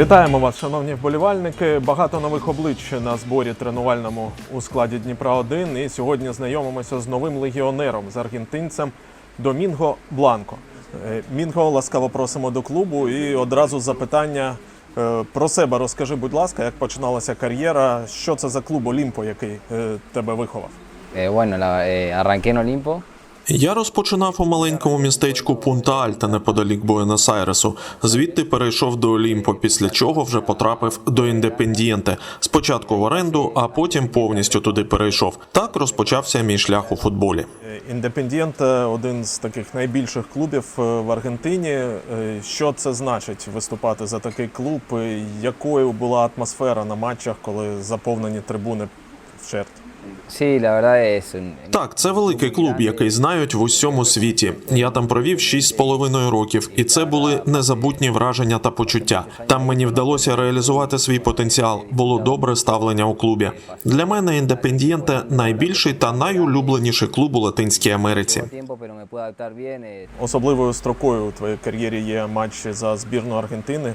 Вітаємо вас, шановні вболівальники. Багато нових облич на зборі тренувальному у складі Дніпра 1 І сьогодні знайомимося з новим легіонером з аргентинцем Домінго Бланко. Е, Мінго, ласкаво просимо до клубу. І одразу запитання е, про себе розкажи, будь ласка, як починалася кар'єра, що це за клуб Олімпо, який е, тебе виховав? Bueno, arranqué en Olimpo. Я розпочинав у маленькому містечку Пунта Альта неподалік Буенос-Айресу. Звідти перейшов до Олімпо, після чого вже потрапив до Індепендієнте. Спочатку в оренду, а потім повністю туди перейшов. Так розпочався мій шлях у футболі. Індепендієнте один з таких найбільших клубів е, в Аргентині. Е, Що це значить виступати за такий клуб? Якою була атмосфера на матчах, коли заповнені трибуни вщерть? Sí, Так, це великий клуб, який знають в усьому світі. Я там провів шість з половиною років, і це були незабутні враження та почуття. Там мені вдалося реалізувати свій потенціал. Було добре ставлення у клубі. Для мене індепендієнте найбільший та найулюбленіший клуб у Латинській Америці. eh, Особливою строкою у твоїй кар'єрі є матчі за збірну Аргентини.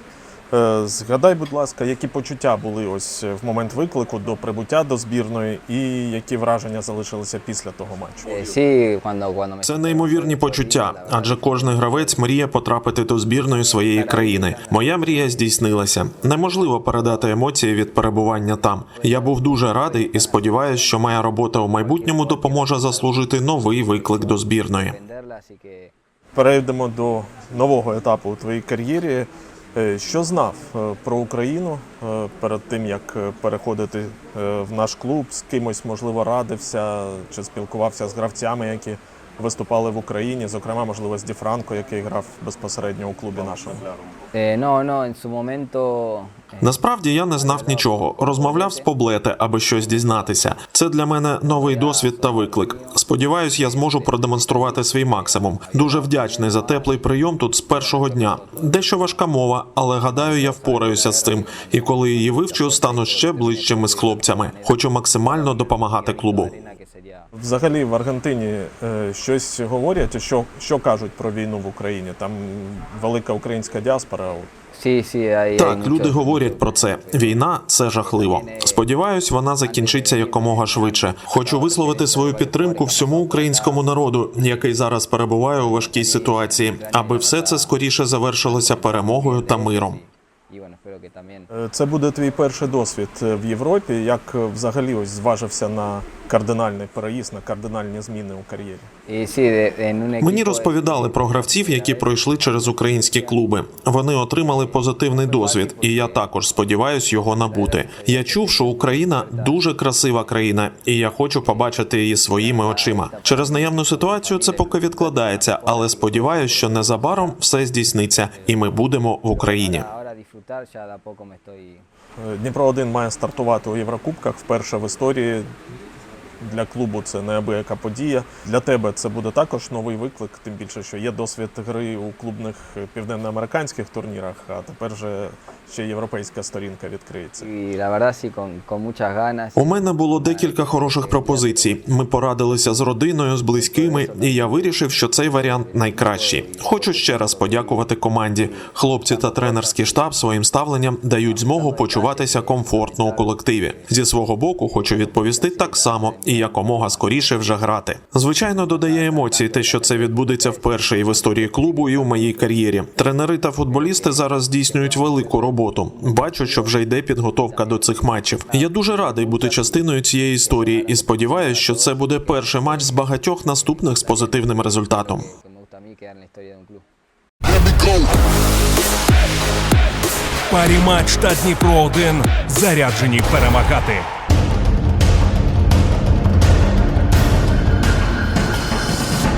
Е, Згадай, будь ласка, які почуття були ось в момент виклику до прибуття до збірної, і які враження залишилися після того матчу? me... Це неймовірні почуття, адже кожний гравець мріє потрапити до збірної своєї країни. Моя мрія здійснилася. Неможливо передати емоції від перебування там. Я був дуже радий і сподіваюся, що моя робота у майбутньому допоможе заслужити новий виклик до збірної. Перейдемо до нового етапу у твоїй кар'єрі. Е, Що знав е, про Україну е, перед тим, як переходити в наш клуб? З кимось, можливо, радився чи спілкувався з гравцями, які виступали в Україні, зокрема, можливо, з Ді Франко, який грав безпосередньо у клубі нашому. Momento... eh, Насправді я не знав нічого. Розмовляв з Поблете, аби щось дізнатися. Це для мене новий досвід та виклик. Сподіваюсь, я зможу продемонструвати свій максимум. Дуже вдячний за теплий прийом тут з першого дня. Дещо важка мова, але гадаю, я впораюся з цим. І коли її вивчу, стану ще ближчими з хлопцями. Хочу максимально допомагати клубу. Взагалі в Аргентині е, щось говорять, що, що кажуть про війну в Україні? Там велика українська діаспора. Так, люди говорять про це. Війна це жахливо. Сподіваюсь, вона закінчиться якомога швидше. Хочу висловити свою підтримку всьому українському народу, який зараз перебуває у важкій ситуації, аби все це скоріше завершилося перемогою та миром. Це буде твій перший досвід е, в Європі. Як е, взагалі ось зважився на кардинальний переїзд, на кардинальні зміни у кар'єрі? Equipo... Мені розповідали про гравців, які пройшли через українські клуби. Вони отримали позитивний досвід, і я також сподіваюсь його набути. Я чув, що Україна дуже красива країна, і я хочу побачити її своїми очима. Через наявну ситуацію це поки відкладається, але сподіваюсь, що незабаром все здійсниться, і ми будемо в Україні. Disfrutar, ya de a poco me estoy... Дніпро 1 має стартувати у Єврокубках вперше в історії. Для клубу це неабияка подія. Для тебе це буде також новий виклик, тим більше, що є досвід гри у клубних е, південноамериканських турнірах, а тепер вже ще європейська сторінка відкриється. У мене було декілька хороших пропозицій. Ми порадилися з родиною, з близькими, і я вирішив, що цей варіант найкращий. Хочу ще раз подякувати команді. Хлопці та тренерський штаб своїм ставленням дають змогу почуватися комфортно у колективі. Зі свого боку, хочу відповісти так само і якомога скоріше вже грати. Звичайно, додає емоцій те, що це відбудеться вперше і в історії клубу, і у моїй кар'єрі. Тренери та футболісти зараз здійснюють велику роботу. Бачу, що вже йде підготовка до цих матчів. Я дуже радий бути частиною цієї історії і сподіваюся, що це буде перший матч з багатьох наступних з позитивнним результатом. Парі матч та Дніпро 1 заряджені перемагати.